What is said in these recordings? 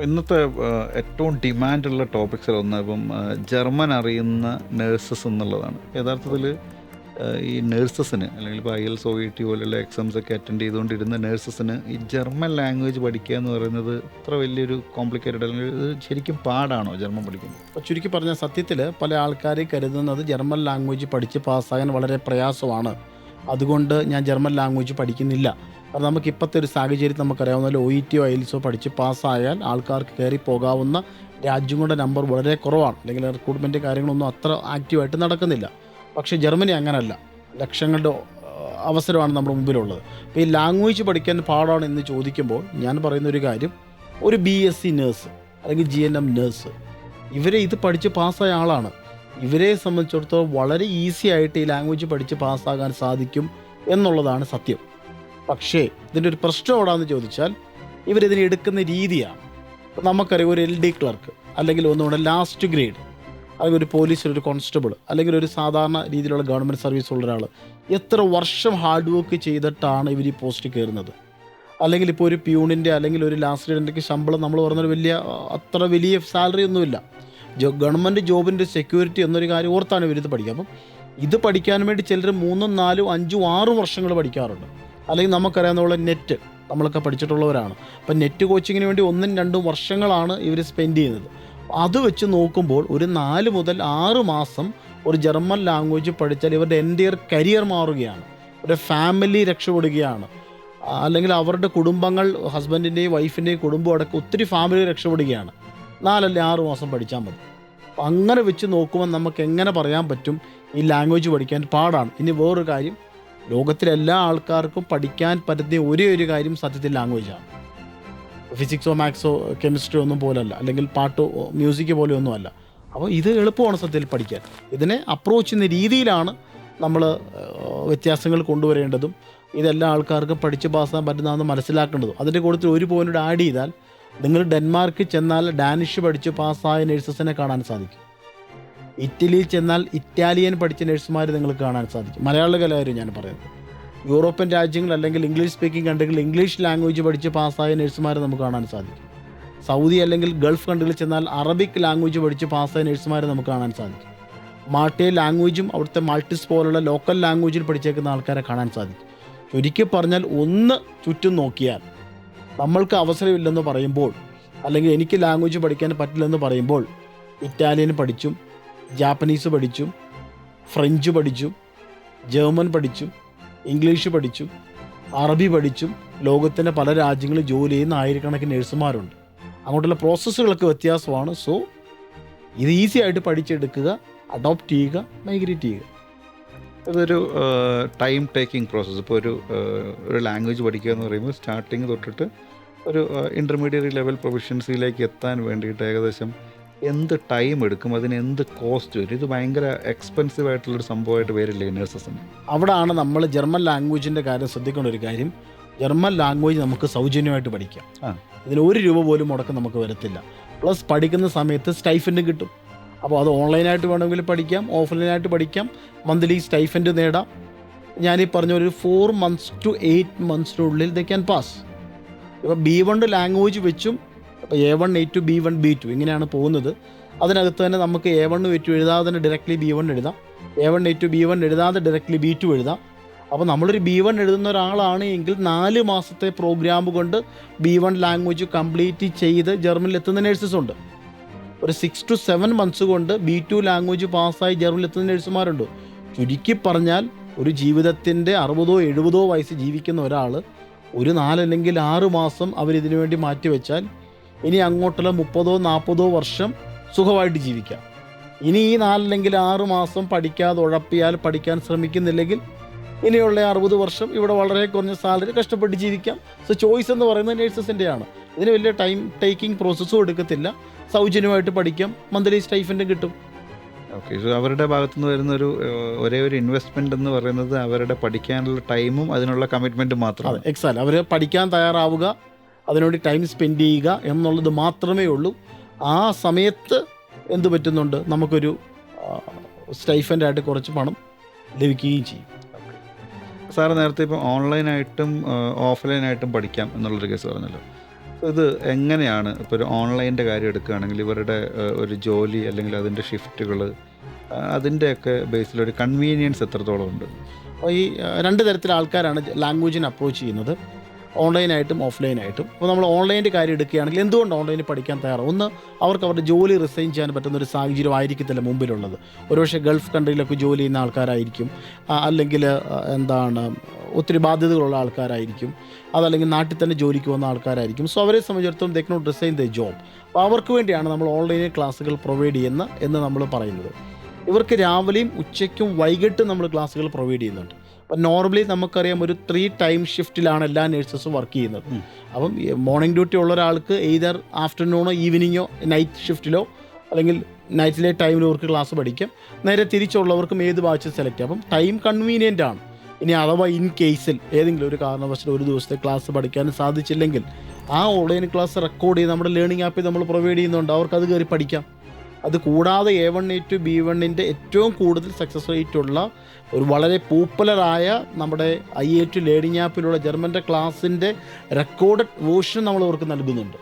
ഇന്നത്തെ ഏറ്റവും ഡിമാൻഡുള്ള ടോപ്പിക്സിലൊന്ന് ഇപ്പം ജർമ്മൻ അറിയുന്ന നേഴ്സസ് എന്നുള്ളതാണ്. യഥാർത്ഥത്തിൽ ഈ നേഴ്സസിന് അല്ലെങ്കിൽ ഇപ്പോൾ I L so E T പോലെയുള്ള എക്സാംസ് ഒക്കെ അറ്റൻഡ് ചെയ്തുകൊണ്ടിരുന്ന നേഴ്സസിന് ഈ ജർമ്മൻ ലാംഗ്വേജ് പഠിക്കുക എന്ന് പറയുന്നത് അത്ര വലിയൊരു കോംപ്ലിക്കേറ്റഡ് അല്ലെങ്കിൽ ഇത് ശരിക്കും പാടാണോ ജർമ്മൻ പഠിക്കുന്നത് അപ്പോൾ ചുരുക്കി പറഞ്ഞ സത്യത്തിൽ പല ആൾക്കാരും കരുതുന്നത് ജർമ്മൻ ലാംഗ്വേജ് പഠിച്ച് പാസ്സാകാൻ വളരെ പ്രയാസമാണ്. അതുകൊണ്ട് ഞാൻ ജർമ്മൻ ലാംഗ്വേജ് പഠിക്കുന്നില്ല. കാരണം നമുക്ക് ഇപ്പോഴത്തെ ഒരു സാഹചര്യം നമുക്കറിയാവുന്ന ഒ ഇ ടിയോ ഐൽസോ പഠിച്ച് പാസ്സായാൽ ആൾക്കാർക്ക് കയറി പോകാവുന്ന രാജ്യങ്ങളുടെ നമ്പർ വളരെ കുറവാണ്. അല്ലെങ്കിൽ റിക്രൂട്ട്മെന്റ് കാര്യങ്ങളൊന്നും അത്ര ആക്റ്റീവായിട്ട് നടക്കുന്നില്ല. പക്ഷേ ജർമ്മനി അങ്ങനല്ല. ലക്ഷങ്ങളുടെ അവസരമാണ് നമ്മുടെ മുമ്പിലുള്ളത്. അപ്പോൾ ഈ ലാംഗ്വേജ് പഠിക്കാൻ പാടാണ് എന്ന് ചോദിക്കുമ്പോൾ ഞാൻ പറയുന്ന ഒരു കാര്യം ഒരു ബി എസ് സി നേഴ്സ് അല്ലെങ്കിൽ ജി എൻ എം നേഴ്സ് ഇവരെ ഇത് പഠിച്ച് പാസ്സായ ആളാണ്. ഇവരെ സംബന്ധിച്ചിടത്തോളം വളരെ ഈസി ആയിട്ട് ഈ ലാംഗ്വേജ് പഠിച്ച് പാസ്സാകാൻ സാധിക്കും എന്നുള്ളതാണ് സത്യം. പക്ഷേ ഇതിന്റെ ഒരു പ്രശ്നം എവിടാന്ന് ചോദിച്ചാൽ ഇവരിതിനെ എടുക്കുന്ന രീതിയാണ്. നമുക്കറിയാം ഒരു എൽ ഡി ക്ലർക്ക് അല്ലെങ്കിൽ ഒന്നുകൂടെ ലാസ്റ്റ് ഗ്രേഡ് അല്ലെങ്കിൽ ഒരു പോലീസിൽ ഒരു കോൺസ്റ്റബിൾ അല്ലെങ്കിൽ ഒരു സാധാരണ രീതിയിലുള്ള ഗവൺമെന്റ് സർവീസ് ഉള്ള ഒരാൾ എത്ര വർഷം ഹാർഡ് വർക്ക് ചെയ്തിട്ടാണ് ഇവർ ഈ പോസ്റ്റ് കയറുന്നത്? അല്ലെങ്കിൽ ഇപ്പോൾ ഒരു പ്യൂണിന്റെ അല്ലെങ്കിൽ ഒരു ലാസ്റ്റ് ഗ്രേഡിന്റെ ശമ്പളം നമ്മൾ പറഞ്ഞൊരു വലിയ അത്ര വലിയ സാലറി ഒന്നുമില്ല. ജോ ഗവൺമെന്റ് ജോബിന്റെ സെക്യൂരിറ്റി എന്നൊരു കാര്യം ഓർത്താണ് ഇവരിത് പഠിക്കുക. അപ്പം ഇത് പഠിക്കാൻ വേണ്ടി ചിലർ മൂന്നും നാലും അഞ്ചും ആറും വർഷങ്ങൾ പഠിക്കാറുണ്ട്. അല്ലെങ്കിൽ നമുക്കറിയാവുന്ന നെറ്റ് നമ്മളൊക്കെ പഠിച്ചിട്ടുള്ളവരാണ്. അപ്പം നെറ്റ് കോച്ചിങ്ങിന് വേണ്ടി ഒന്നും രണ്ടും വർഷങ്ങളാണ് ഇവർ സ്പെൻഡ് ചെയ്യുന്നത്. അത് വെച്ച് നോക്കുമ്പോൾ ഒരു നാല് മുതൽ ആറ് മാസം ഒരു ജർമ്മൻ ലാംഗ്വേജ് പഠിച്ചാൽ ഇവരുടെ എന്റെ കരിയർ മാറുകയാണ്. ഒരു ഫാമിലി രക്ഷപ്പെടുകയാണ്. അല്ലെങ്കിൽ അവരുടെ കുടുംബങ്ങൾ ഹസ്ബൻഡിന്റെയും വൈഫിന്റെയും കുടുംബം അടക്കം ഒത്തിരി ഫാമിലി രക്ഷപ്പെടുകയാണ്. നാലല്ലേ ആറ് മാസം പഠിച്ചാൽ മതി. അങ്ങനെ വെച്ച് നോക്കുമ്പോൾ നമുക്ക് എങ്ങനെ പറയാൻ പറ്റും? ഈ ലാംഗ്വേജ് പഠിക്കാൻ പാടാണ്. ഇനി വേറൊരു കാര്യം ലോകത്തിലെ എല്ലാ ആൾക്കാർക്കും പഠിക്കാൻ പറ്റുന്ന ഒരേ ഒരു കാര്യം സത്യത്തിൽ ലാംഗ്വേജാണ് ഫിസിക്സോ മാത്സോ കെമിസ്ട്രി ഒന്നും പോലല്ല. അല്ലെങ്കിൽ പാട്ടോ മ്യൂസിക് പോലെ ഒന്നുമല്ല അപ്പോൾ ഇത് എളുപ്പമാണ് സത്യത്തിൽ പഠിക്കാൻ. ഇതിനെ അപ്രോച്ച് ചെയ്യുന്ന രീതിയിലാണ് നമ്മൾ വ്യത്യാസങ്ങൾ കൊണ്ടുവരേണ്ടതും ഇതെല്ലാ ആൾക്കാർക്കും പഠിച്ച് പാസ്സാൻ പറ്റുന്നതെന്ന് മനസ്സിലാക്കേണ്ടതും. അതിന്റെ കൂട്ടത്തിൽ ഒരു പോയിന്റ് ആഡ് ചെയ്താൽ നിങ്ങൾ ഡെൻമാർക്ക് ചെന്നാൽ ഡാനിഷ് പഠിച്ച് പാസ്സായ നഴ്സസിനെ കാണാൻ സാധിക്കും. ഇറ്റലിയിൽ ചെന്നാൽ ഇറ്റാലിയൻ പഠിച്ച നഴ്സുമാർ നിങ്ങൾക്ക് കാണാൻ സാധിക്കും. മലയാളികളുടെ കാര്യം ഞാൻ പറയുന്നത്. യൂറോപ്യൻ രാജ്യങ്ങൾ അല്ലെങ്കിൽ ഇംഗ്ലീഷ് സ്പീക്കിംഗ് കൺട്രികൾ ഇംഗ്ലീഷ് ലാംഗ്വേജ് പഠിച്ച് പാസ്സായ നഴ്സുമാരെ നമുക്ക് കാണാൻ സാധിക്കും. സൗദി അല്ലെങ്കിൽ ഗൾഫ് കൺട്രികളിൽ ചെന്നാൽ അറബിക് ലാംഗ്വേജ് പഠിച്ച് പാസ്സായ നഴ്സുമാരെ നമുക്ക് കാണാൻ സാധിക്കും. മാട്ടേ ലാംഗ്വേജും അവിടുത്തെ മൾട്ടിസ് പോലുള്ള ലോക്കൽ ലാംഗ്വേജിൽ പഠിച്ചേക്കുന്ന ആൾക്കാരെ കാണാൻ സാധിക്കും. ചുരുക്കി പറഞ്ഞാൽ ഒന്ന് ചുറ്റും നോക്കിയാൽ നമ്മൾക്ക് അവസരമില്ലെന്ന് പറയുമ്പോൾ അല്ലെങ്കിൽ എനിക്ക് ലാംഗ്വേജ് പഠിക്കാൻ പറ്റില്ലെന്ന് പറയുമ്പോൾ ഇറ്റാലിയൻ പഠിച്ചും ജാപ്പനീസ് പഠിച്ചും ഫ്രഞ്ച് പഠിച്ചും ജർമ്മൻ പഠിച്ചും ഇംഗ്ലീഷ് പഠിച്ചും അറബി പഠിച്ചും ലോകത്തിന്റെ പല രാജ്യങ്ങളിൽ ജോലി ചെയ്യുന്ന ആയിരക്കണക്കിന് നഴ്സുമാരുണ്ട്. അങ്ങോട്ടുള്ള പ്രോസസ്സുകളൊക്കെ വ്യത്യാസമാണ്. സോ ഇത് ഈസി ആയിട്ട് പഠിച്ചെടുക്കുക അഡോപ്റ്റ് ചെയ്യുക മൈഗ്രേറ്റ് ചെയ്യുക. അതൊരു ടൈം ടേക്കിംഗ് പ്രോസസ്സ്. ഇപ്പോൾ ഒരു ഒരു ലാംഗ്വേജ് പഠിക്കുക എന്ന് പറയുമ്പോൾ സ്റ്റാർട്ടിങ് തൊട്ടിട്ട് ഒരു ഇന്റർമീഡിയറ്റ് ലെവൽ പ്രൊഫഷൻസിയിലേക്ക് എത്താൻ വേണ്ടിയിട്ട് ഏകദേശം എന്ത് ടൈം എടുക്കും അതിന് എന്ത് കോസ്റ്റ് വരും? ഇത് ഭയങ്കര എക്സ്പെൻസീവ് ആയിട്ടുള്ളൊരു സംഭവമായിട്ട് വരില്ലേ നേഴ്സസിന് അവിടാണ് നമ്മൾ ജർമ്മൻ ലാംഗ്വേജിന്റെ കാര്യം ശ്രദ്ധിക്കേണ്ട ഒരു കാര്യം. ജർമ്മൻ ലാംഗ്വേജ് നമുക്ക് സൗജന്യമായിട്ട് പഠിക്കാം. ഇതിന് ഒരു രൂപ പോലും മുടക്കം നമുക്ക് വരത്തില്ല. പ്ലസ് പഠിക്കുന്ന സമയത്ത് സ്റ്റൈഫൻഡ് കിട്ടും. അപ്പോൾ അത് ഓൺലൈനായിട്ട് വേണമെങ്കിൽ പഠിക്കാം ഓഫ്ലൈനായിട്ട് പഠിക്കാം മന്ത്ലി സ്റ്റൈഫൻഡ് നേടാം. ഞാനീ പറഞ്ഞ ഒരു ഫോർ മന്ത്സ് ടു എയ്റ്റ് മന്ത്സിനുള്ളിൽ ദ ക്യാൻ പാസ് ഇപ്പോൾ ബി വൺ ലാംഗ്വേജ് വെച്ചും അപ്പോൾ A one A two B one B two ഇങ്ങനെയാണ് പോകുന്നത്. അതിനകത്ത് തന്നെ നമുക്ക് എ വൺ എ ടു എഴുതാതെ തന്നെ ഡയറക്റ്റ്ലി ബി വൺ എഴുതാം. A one A two B one എഴുതാതെ directly B two എഴുതാം. അപ്പോൾ നമ്മളൊരു ബി വൺ എഴുതുന്ന ഒരാളാണ് എങ്കിൽ നാല് മാസത്തെ പ്രോഗ്രാം കൊണ്ട് ബി വൺ ലാംഗ്വേജ് കംപ്ലീറ്റ് ചെയ്ത് ജർമ്മനിൽ എത്തുന്ന നേഴ്സസ് ഉണ്ട്. ഒരു സിക്സ് ടു സെവൻ മന്ത്സ് കൊണ്ട് ബി ടു ലാംഗ്വേജ് പാസ്സായി ജർമ്മനിൽ എത്തുന്ന നേഴ്സുമാരുണ്ട് ചുരുക്കി പറഞ്ഞാൽ ഒരു ജീവിതത്തിന്റെ അറുപതോ എഴുപതോ വയസ്സ് ജീവിക്കുന്ന ഒരാൾ ഒരു നാലല്ലെങ്കിൽ ആറ് മാസം അവരിതിനു വേണ്ടി മാറ്റിവെച്ചാൽ ഇനി അങ്ങോട്ടുള്ള മുപ്പതോ നാൽപ്പതോ വർഷം സുഖമായിട്ട് ജീവിക്കാം. ഇനി ഈ നാലല്ലെങ്കിൽ ആറ് മാസം പഠിക്കാതെ ഉഴപ്പിയാൽ പഠിക്കാൻ ശ്രമിക്കുന്നില്ലെങ്കിൽ ഇനിയുള്ള അറുപത് വർഷം ഇവിടെ വളരെ കുറഞ്ഞ സാലറി കഷ്ടപ്പെട്ട് ജീവിക്കാം. സോ ചോയ്സ് എന്ന് പറയുന്നത് നേഴ്സസിന്റെയാണ് ഇതിന് വലിയ ടൈം ടേക്കിംഗ് പ്രോസസ്സും എടുക്കത്തില്ല. സൗജന്യമായിട്ട് പഠിക്കാം. മന്ത്ലി സ്റ്റൈഫന്റെ കിട്ടും. ഓക്കെ സോ അവരുടെ ഭാഗത്തു നിന്ന് വരുന്ന ഒരു ഒരേ ഒരു ഇൻവെസ്റ്റ്മെന്റ് എന്ന് പറയുന്നത് അവരുടെ പഠിക്കാനുള്ള ടൈമും അതിനുള്ള കമ്മിറ്റ്മെന്റും അതെ മാത്രമാണ്. എക്സാൽ അവർ പഠിക്കാൻ തയ്യാറാവുക. അതിനുവേണ്ടി ടൈം സ്പെൻഡ് ചെയ്യുക എന്നുള്ളത് മാത്രമേ ഉള്ളൂ. ആ സമയത്ത് എന്ത് പറ്റുന്നുണ്ട്? നമുക്കൊരു സ്റ്റൈഫന്റായിട്ട് കുറച്ച് പണം ലഭിക്കുകയും ചെയ്യും. സാർ നേരത്തെ ഇപ്പം ഓൺലൈനായിട്ടും ഓഫ്ലൈനായിട്ടും പഠിക്കാം എന്നുള്ളൊരു കേസ് പറഞ്ഞല്ലോ. ഇത് എങ്ങനെയാണ് ഇപ്പോൾ ഒരു ഓൺലൈന്റെ കാര്യം എടുക്കുകയാണെങ്കിൽ ഇവരുടെ ഒരു ജോലി അല്ലെങ്കിൽ അതിന്റെ ഷിഫ്റ്റുകൾ അതിന്റെയൊക്കെ ബേസിലൊരു കൺവീനിയൻസ് എത്രത്തോളം ഉണ്ട്? അപ്പോൾ ഈ രണ്ട് തരത്തിലുള്ള ആൾക്കാരാണ് ലാംഗ്വേജിനെ അപ്രോച്ച് ചെയ്യുന്നത്. ഓൺലൈനായിട്ടും ഓഫ്ലൈനായിട്ടും. അപ്പോൾ നമ്മൾ ഓൺലൈന്റെ കാര്യം എടുക്കുകയാണെങ്കിൽ എന്തുകൊണ്ട് ഓൺലൈനിൽ പഠിക്കാൻ തയ്യാറാണ് ഒന്ന് അവർക്ക് അവരുടെ ജോലി റിസൈൻ ചെയ്യാൻ പറ്റുന്ന ഒരു സാഹചര്യം ആയിരിക്കത്തില്ല മുമ്പിലുള്ളത്. ഒരുപക്ഷെ ഗൾഫ് കൺട്രിയിലൊക്കെ ജോലി ചെയ്യുന്ന ആൾക്കാരായിരിക്കും. അല്ലെങ്കിൽ എന്താണ് ഒത്തിരി ബാധ്യതകളുള്ള ആൾക്കാരായിരിക്കും. അതല്ലെങ്കിൽ നാട്ടിൽ തന്നെ ജോലിക്ക് വന്ന ആൾക്കാരായിരിക്കും. സോ അവരെ സംബന്ധിച്ചിടത്തോളം they not resign the job അപ്പോൾ അവർക്ക് വേണ്ടിയാണ് നമ്മൾ ഓൺലൈനിൽ ക്ലാസ്സുകൾ പ്രൊവൈഡ് ചെയ്യുന്ന എന്ന് നമ്മൾ പറയുന്നത്. ഇവർക്ക് രാവിലെയും ഉച്ചയ്ക്കും വൈകിട്ടും നമ്മൾ ക്ലാസ്സുകൾ പ്രൊവൈഡ് ചെയ്യുന്നുണ്ട്. അപ്പം നോർമലി നമുക്കറിയാം ഒരു ത്രീ ടൈം ഷിഫ്റ്റിലാണ് എല്ലാ നേഴ്സസും വർക്ക് ചെയ്യുന്നത്. അപ്പം മോർണിംഗ് ഡ്യൂട്ടി ഉള്ള ഒരാൾക്ക് എയ്തർ ആഫ്റ്റർനൂണോ ഈവനിങ്ങോ നൈറ്റ് ഷിഫ്റ്റിലോ അല്ലെങ്കിൽ നൈറ്റിലെ ടൈമിൽ അവർക്ക് ക്ലാസ് പഠിക്കാം. നേരെ തിരിച്ചുള്ളവർക്കും ഏത് ബാച്ച് സെലക്ട് ചെയ്യാം. അപ്പം ടൈം കൺവീനിയന്റ് ആണ്. ഇനി അഥവാ ഇൻ കേസിൽ ഏതെങ്കിലും ഒരു കാരണവശാൽ ഒരു ദിവസത്തെ ക്ലാസ് പഠിക്കാൻ സാധിച്ചില്ലെങ്കിൽ ആ ഓൺലൈൻ ക്ലാസ് റെക്കോർഡ് ചെയ്ത് നമ്മുടെ ലേണിംഗ് ആപ്പിൽ നമ്മൾ പ്രൊവൈഡ് ചെയ്യുന്നുണ്ട്. അവർക്ക് അത് കയറി പഠിക്കാം. അത് കൂടാതെ A one A two B വണ്ണിന്റെ ഏറ്റവും കൂടുതൽ സക്സസ് റേറ്റ് ഉള്ള ഒരു വളരെ പോപ്പുലറായ നമ്മുടെ ഐ എ ടു ലേണിംഗ് ആപ്പിലുള്ള ജർമ്മന്റെ ക്ലാസ്സിന്റെ റെക്കോർഡഡ് വേർഷൻ നമ്മൾ അവർക്ക് നൽകുന്നുണ്ട്.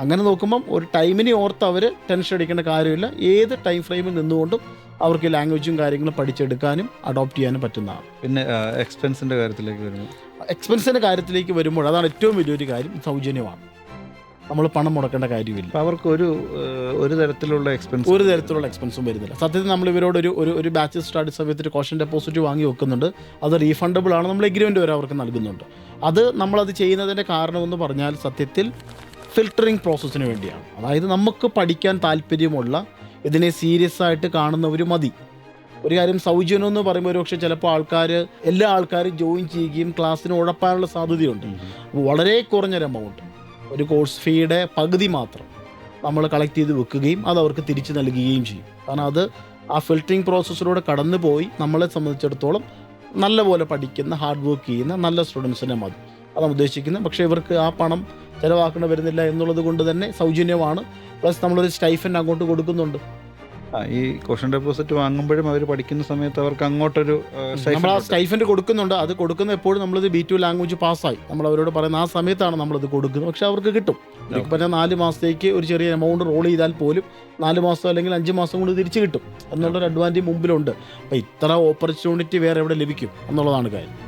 അങ്ങനെ നോക്കുമ്പം ഒരു ടൈമിനെ ഓർത്ത് അവർ ടെൻഷൻ അടിക്കേണ്ട കാര്യമില്ല. ഏത് ടൈം ഫ്രെയിമിൽ നിന്നുകൊണ്ടും അവർക്ക് ലാംഗ്വേജും കാര്യങ്ങളും പഠിച്ചെടുക്കാനും അഡോപ്റ്റ് ചെയ്യാനും പറ്റുന്നതാണ്. പിന്നെ എക്സ്പെൻസിന്റെ കാര്യത്തിലേക്ക് വരുമ്പോൾ എക്സ്പെൻസിന്റെ കാര്യത്തിലേക്ക് വരുമ്പോൾ അതാണ് ഏറ്റവും വലിയൊരു കാര്യം സൗജന്യമാണ്. നമ്മൾ പണം മുടക്കേണ്ട കാര്യമില്ല. അവർക്ക് ഒരു ഒരു തരത്തിലുള്ള എക്സ്പെൻസ് ഒരു തരത്തിലുള്ള എക്സ്പെൻസും വരുന്നില്ല. സത്യത്തിൽ നമ്മൾ ഇവരോട് ഒരു ഒരു ഒരു ബാച്ച് സ്റ്റാർട്ട് സമയത്ത് ഒരു കോഷൻ ഡെപ്പോസിറ്റ് വാങ്ങി വെക്കുന്നുണ്ട്. അത് റീഫണ്ടബിൾ ആണ് നമ്മൾ എഗ്രിമെന്റ് വരെ അവർക്ക് നൽകുന്നുണ്ട്. അത് നമ്മളത് ചെയ്യുന്നതിന്റെ കാരണമെന്ന് പറഞ്ഞാൽ സത്യത്തിൽ ഫിൽറ്ററിങ് പ്രോസസ്സിന് വേണ്ടിയാണ്. അതായത് നമുക്ക് പഠിക്കാൻ താല്പര്യമുള്ള ഇതിനെ സീരിയസ് ആയിട്ട് കാണുന്നവർ മതി. ഒരു കാര്യം സൗജന്യം എന്ന് പറയുമ്പോൾ ഒരു പക്ഷേ ചിലപ്പോൾ ആൾക്കാർ എല്ലാ ആൾക്കാരും ജോയിൻ ചെയ്യുകയും ക്ലാസ്സിന് ഉഴപ്പാനുള്ള സാധ്യതയുണ്ട്. വളരെ കുറഞ്ഞൊരു എമൗണ്ട് ഒരു കോഴ്സ് ഫീയുടെ പകുതി മാത്രം നമ്മൾ കളക്ട് ചെയ്ത് വെക്കുകയും അത് അവർക്ക് തിരിച്ചു നൽകുകയും ചെയ്യും. കാരണം അത് ആ ഫിൽറ്ററിങ് പ്രോസസ്സിലൂടെ കടന്നു പോയി നമ്മളെ സംബന്ധിച്ചിടത്തോളം നല്ലപോലെ പഠിക്കുന്ന ഹാർഡ് വർക്ക് ചെയ്യുന്ന നല്ല സ്റ്റുഡൻസിനെ മതി. അതാണ് ഉദ്ദേശിക്കുന്നത്. പക്ഷേ ഇവർക്ക് ആ പണം ചിലവാക്കേണ്ടി വരുന്നില്ല എന്നുള്ളത് കൊണ്ട് തന്നെ സൗജന്യമാണ്. പ്ലസ് നമ്മളൊരു സ്റ്റൈഫൻ അങ്ങോട്ട് കൊടുക്കുന്നുണ്ട്. ഈ ക്വസ്റ്റൻ ഡെപ്പോസിറ്റ് വാങ്ങുമ്പോഴും അവർ പഠിക്കുന്ന സമയത്ത് അവർക്ക് അങ്ങോട്ടൊരു സ്റ്റൈഫന്റ് നമ്മൾ stipend ആ സ്റ്റൈഫൻഡ് കൊടുക്കുന്നുണ്ട്. അത് കൊടുക്കുന്ന എപ്പോഴും നമ്മളിത് ബി ടു ലാംഗ്വേജ് പാസ്സായി നമ്മൾ അവരോട് പറയുന്ന ആ സമയത്താണ് നമ്മളത് കൊടുക്കുന്നത്. പക്ഷെ അവർക്ക് കിട്ടും. എനിക്ക് പറഞ്ഞാൽ നാല് മാസത്തേക്ക് ഒരു ചെറിയ എമൗണ്ട് റോൾ ചെയ്താൽ പോലും നാല് മാസം അല്ലെങ്കിൽ അഞ്ച് മാസം കൊണ്ട് തിരിച്ചു കിട്ടും. എന്നുള്ളൊരു അഡ്വാന്റേജ് മുമ്പിലുണ്ട്. അപ്പോൾ ഇത്ര ഓപ്പർച്യൂണിറ്റി വേറെ എവിടെ ലഭിക്കും? എന്നുള്ളതാണ് കാര്യം.